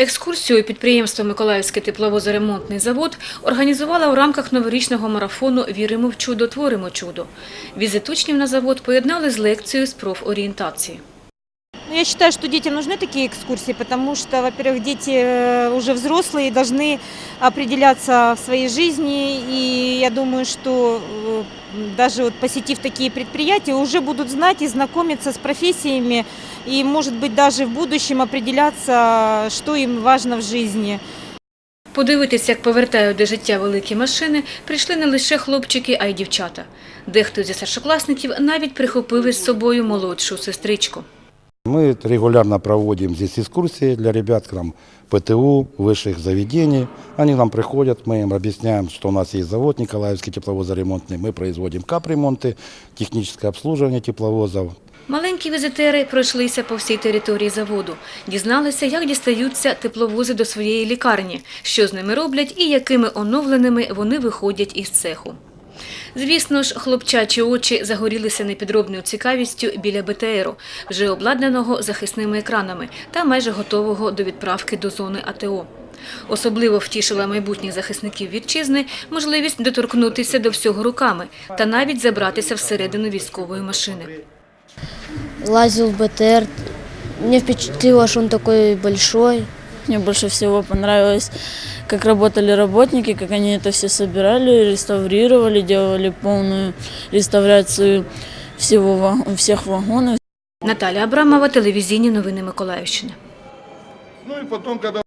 Екскурсію підприємства Миколаївський тепловозоремонтний завод організувала у рамках новорічного марафону Віримо в чудо, творимо чудо. Візит учнів на завод поєднали з лекцією з профорієнтації. Ну, Я считаю, что детям нужны такие экскурсии, потому что, во-первых, дети э, уже взрослые, должны определяться в своей жизни, и я думаю, что э, даже вот посетив такие предприятия, уже будут знать и знакомиться с профессиями, и, может быть, даже в будущем определяться, что им важно в жизни. Подивитися, як повертають до життя великі машини, прийшли не лише хлопчики, а й дівчата. Дехто зі старшокласників навіть прихопили з собою молодшу сестричку. Мы регулярно проводим здесь экскурсии для ребят к нам ПТУ, высших заведений. Они нам приходят, мы им объясняем, что у нас есть завод Николаевский тепловозоремонтный. Мы производим капремонты, техническое обслуживание тепловозов. Маленькі візитери пройшлися по всій території заводу, дізналися, як дістаються тепловози до своєї лікарні, що з ними роблять і якими оновленими вони виходять із цеху. Звісно ж, хлопчачі очі загорілися непідробною цікавістю біля БТРу, вже обладнаного захисними екранами та майже готового до відправки до зони АТО. Особливо втішила майбутніх захисників вітчизни можливість доторкнутися до всього руками та навіть забратися всередину військової машини. лазил в БТР. Мне впечатлило, что он такой большой. Мне больше всего понравилось, как работали работники, как они это все собирали, реставрировали, делали полную реставрацию всего, всех вагонов, Наталя Абрамова, телевізійні новини Миколаївщини. Ну и потом, когда